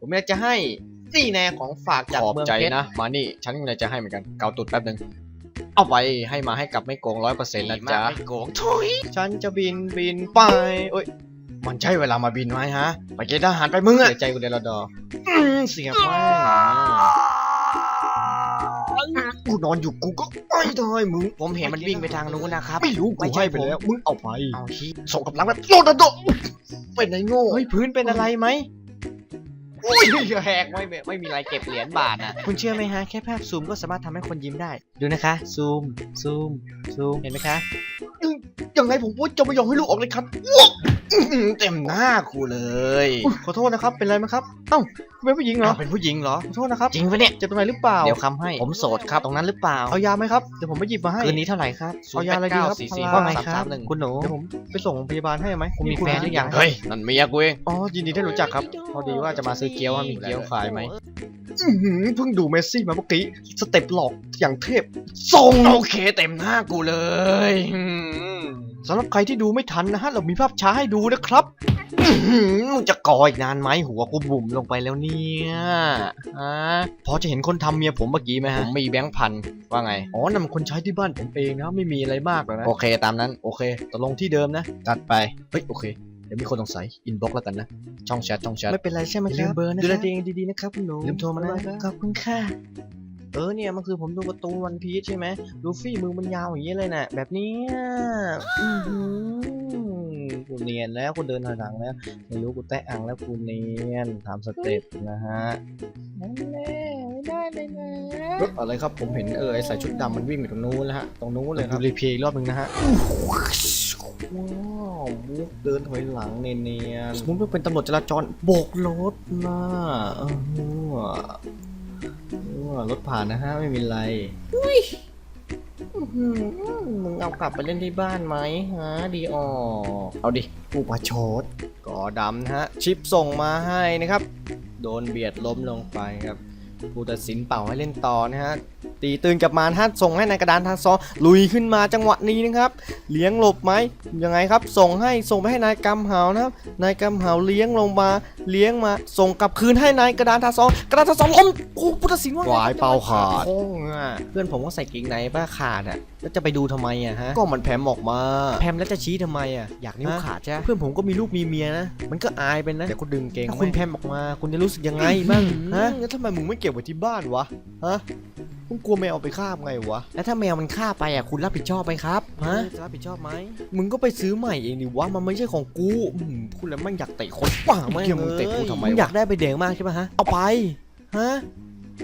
ผมอยากจะให้ซี่แน่ของฝากจากขอบเมืองใจเพชรนะ มานี่ ฉันกำลังจะให้เหมือนกัน เกาตุดแป๊บหนึ่งเอาไปให้มาให้กลับไม่โกงร้อยเปอร์เซ็นต์นะจ๊ะไม่โกงทุยฉันจะบินบินไปโอ้ย มันใช่เวลามาบินไหมฮะ ไปเกณฑ์ทหารไปมึงอะเสียใจกูเดลดออืมเสียบมาก กูนอนอยู่กูก็ไม่ได้มึง ผมเห็นมันวิ่งไปทางนู้นนะครับไม่รู้กูไม่ใช่ให้ไปแล้วมึงเอาไปเอาชี้ส่งกำลังแบบโรนัลโดเป็นไงโง่เฮ้ยพื้นเป็นอะไรไหมอุ้ยแหกไม่ไม่ไม่มีอะไรเก็บเหรียญบาทนะคุณเชื่อไหมฮะ แค่ภาพซูมก็สามารถทำให้คนยิ้มได้ ดูนะคะ ซูม ซูม ซูม เห็นไหมคะ ยังไงผมว่าจะไม่ยอมให้ลูกออกเลยครับว้าวอื้อหือเต็มหน้ากูเลยอุ๊ยขอโทษนะครับ เป็นไรไหมครับ เอ้าคุณเป็นผู้หญิงเหรออ้าวเป็นผู้หญิงเหรอ ขอโทษนะครับ จริงปะเนี่ย เจ็บตรงไหนหรือเปล่า เดี๋ยวคำให้ ผมโสดครับ ตรงนั้นหรือเปล่า เอายาไหมครับ เดี๋ยวผมไปหยิบมาให้ คืนนี้เท่าไหร่ครับเอายาอะไรดีครับสี่พาราว่าไงครับหนึ่งคุณหนู เดี๋ยวผมไปส่งโรงพยาบาลให้ไหมคุณมีแฟนหรือยัง เฮ้ย นั่นเมียกูเอง อ๋อ ยินดีที่รู้จักครับ พอดีว่าจะมาซื้อเกี๊ยวว่ามีเกี๊ยวขายไหมอื้อหือเพิ่งดูเมสซี่มาเมื่อกี้ สเต็ปหลอกอย่างเทพ ส่งโอเคเต็มหน้ากูเลยอื้อหือ สำหรับใครที่ดูไม่ทันนะฮะ เรามีภาพช้าให้ดูนะครับอื้อหือมึงจะกออีกนานไหมหัวกูบุ่มลงไปแล้วเนี่ยฮะพอจะเห็นคนทำเมียผมเมื่อกี้ไหมผฮะมมีแบงค์พันว่าไง อ๋อนั่นมันคนใช้ที่บ้านผมเองนะ ไม่มีอะไรมากหรอกนะ โอเคตามนั้น โอเคตกลงที่เดิมนะ ตัดไป เฮ้ย โอเค เดี๋ยวมีคนสงสัย อินบ็อกแล้วกันนะ ช่องแชท ช่องแชท ไม่เป็นไรใช่ไหมอย่าคลืรัมบเบอร์นะดูแลครับตัวเองดีๆนะครับคุณหนูลืมโทรมานะขอบคุณค่ะ เออเนี่ยมันคือผมดูการ์ตูนวันพีชใช่ไหมลูฟี่มือมันยาวอย่างนี้เลยน่ะแบบเนี้ยอื้อหือกูเนียนแล้วกูเดินถอยหลังแล้วไม่รู้กูแตะอังแล้วกูเนียนตามสเต็ปนะฮะนั่นแหละไม่ได้เลยนะรถอะไรครับผมเห็นเออไอใส่ชุดดำมันวิ่งไปตรงนู้นแล้วฮะตรงนู้นเลยครับรีเพย์อีกรอบหนึงนะฮะว้าวมุกเดินถอยหลังเนียนๆสมมติว่าเป็นตำรวจจราจรโบกรถนะเออเออ รถผ่านนะฮะไม่มีไรอื้อหือมึงเอากลับไปเล่นที่บ้านไหมฮะดีออกเอาดิผู้ประชดก่อดำนะฮะ ชิปส่งมาให้นะครับ โดนเบียดล้มลงไปครับ ผู้ตัดสินเป่าให้เล่นต่อนะฮะตีตื่นกลับมาฮะส่งให้ในกระดานทางซองลุยขึ้นมาจังหวะนี้นะครับ เลี้ยงหลบไหมยังไงครับ ส่งให้ส่งไปให้นายกำเหานะครับนายกำเหาเลี้ยงลงมาเลี้ยงมา ส่งกลับคืนให้นายกระดานทางซองกระดานทางซองล้มโอ้ผู้ตัดสินว่าไงหวายเป่าขาดโค้งอะเพื่อนผมก็ใส่กิ่งไหนบ้าขาดอะแล้วจะไปดูทำไมอะฮะก็มันแผมออกมาแพมแล้วจะชี้ทำไมอะอยากนิ้วฮะขาดใช่ไหมเพื่อนผมก็มีลูกมีเมียนะมันก็อายเป็นนะเดี๋ยวกูดึงเกงถ้าไหคุณแพมออกมา คุณจะรู้สึกยังไงบ้างฮะแล้วทำไมมึงไม่เก็บไว้ที่บ้านวะ ฮะมึงกลัวแมวเอาไปฆ่าไงวะ แล้วถ้าแมวมันฆ่าไปอะคุณรับผิดชอบไหมครับฮะจะรับผิดชอบไหมมึงก็ไปซื้อใหม่เองดิวะมันไม่ใช่ของกูอืมพูดแล้วแม่งอยากเตะคนป่าแม่งเกี่ยวมึงเลยเตะกูทำไมงวะอยากได้ไปแดงมากใช่ปะฮะ เอาไป ฮะ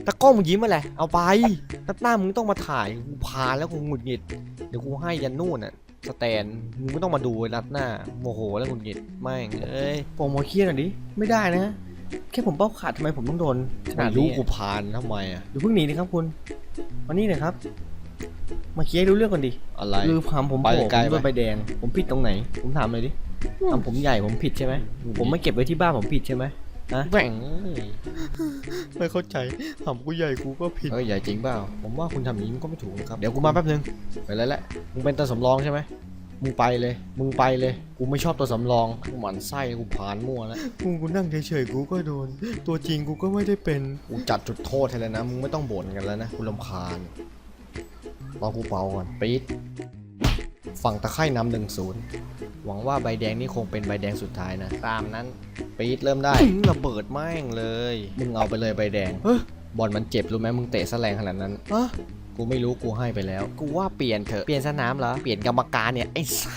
ตะกล้องมึงยิ้มมาแหละเอาไปนัดหน้ามึงต้องมาถ่ายกูพาแล้วกูหงุดหงิด เดี๋ยวกูให้ยันนู่นอะสแตนมึงไม่ต้องมาดูเลยนัดหน้าโมโหแล้วหงุดหงิดแม่งเอ้ยโปรโมเครียดหน่อยดิไม่ได้นะ แค่ผมเป้าขาดทำไมผมต้องโดนขนาดรู้นี้กูพานทำไมอะอย่าเพิ่งหนีนะครับคุณมานี่หน่อยครับ มาเคลียร์ให้รู้เรื่องก่อนดิอะไร คือความผมไปโผล่ไกลผมโดนไป ใบแดง ผมผิดตรงไหน ผมถามเลยดิทำผมใหญ่ผมผิดใช่ไหมผมไม่เก็บไว้ที่บ้านผมผิดใช่ไหมแหว่งไม่เข้าใจทำกูใหญ่กูก็ผิดเฮ้ยใหญ่จริงเปล่าผมว่าคุณทำอย่างนี้มันก็ไม่ถูกนะครับเดี๋ยวกูมาแป๊บนึงไปแล้วแหละมึงเป็นตัวสำรองใช่ไหม มึงไปเลย มึงไปเลย กูไม่ชอบตัวสำรองกูหมันไส้กูผ่านมั่วแล้ว กูกูนั่งเฉยๆกูก็โดน ตัวจริงกูก็ไม่ได้เป็น กูจัดจุดโทษให้แล้วนะ มึงไม่ต้องบ่นกันแล้วนะ กูรำคาญ รอกูเป่าก่อนปี๊ด ฝั่งตะไคร่นำหนึ่งศูนย์หวังว่าใบแดงนี่คงเป็นใบแดงสุดท้ายนะ ตามนั้น ปี๊ดเริ่มได้ ระเบิดแม่งเลย มึงเอาไปเลยใบแดง เฮ้ยบอลมันเจ็บรู้ไหมมึงเตะแสแรงขนาดนั้นฮะ กูไม่รู้กูให้ไปแล้ว กูว่าเปลี่ยนเถอะ เปลี่ยนสนามเหรอ เปลี่ยนกรรมการเนี่ยไอ้สัส